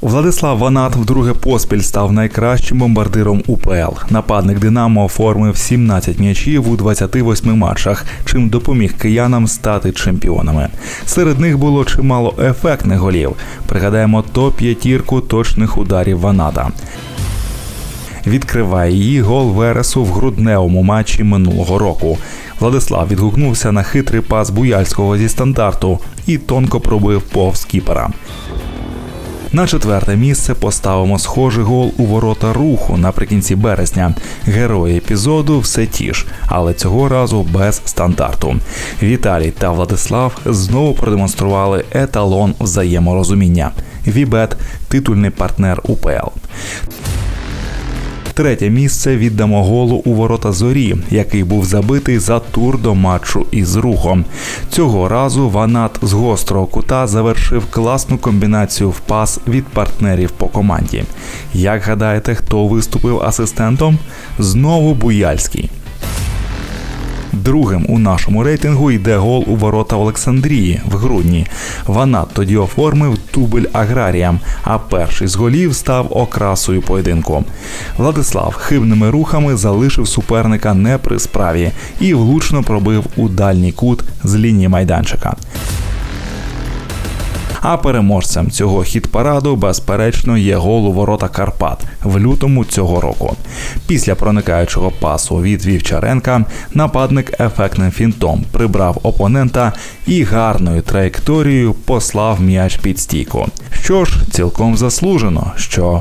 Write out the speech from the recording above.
Владислав Ванат вдруге поспіль став найкращим бомбардиром УПЛ. Нападник Динамо оформив 17 м'ячів у 28 матчах, чим допоміг киянам стати чемпіонами. Серед них було чимало ефектних голів. Пригадаємо топ-п'ятірку точних ударів Ваната. Відкриває її гол Вересу в грудневому матчі минулого року. Владислав відгукнувся на хитрий пас Буяльського зі стандарту і тонко пробив повз кіпера. На четверте місце поставимо схожий гол у ворота руху наприкінці березня. Герої епізоду все ті ж, але цього разу без стандарту. Віталій та Владислав знову продемонстрували еталон взаєморозуміння. Вібет титульний партнер УПЛ. Третє місце віддамо голу у ворота зорі, який був забитий за тур до матчу із рухом. Цього разу Ванат з гострого кута завершив класну комбінацію в пас від партнерів по команді. Як гадаєте, хто виступив асистентом? Знову Буяльський. Другим у нашому рейтингу йде гол у ворота Олександрії в грудні. Ванат тоді оформив тубель аграріям, а перший з голів став окрасою поєдинку. Владислав хибними рухами залишив суперника не при справі і влучно пробив у дальній кут з лінії майданчика. А переможцем цього хіт-параду, безперечно, є гол у ворота Карпат в лютому цього року. Після проникаючого пасу від Вівчаренка нападник ефектним фінтом прибрав опонента і гарною траєкторією послав м'яч під стійку. Що ж, цілком заслужено, що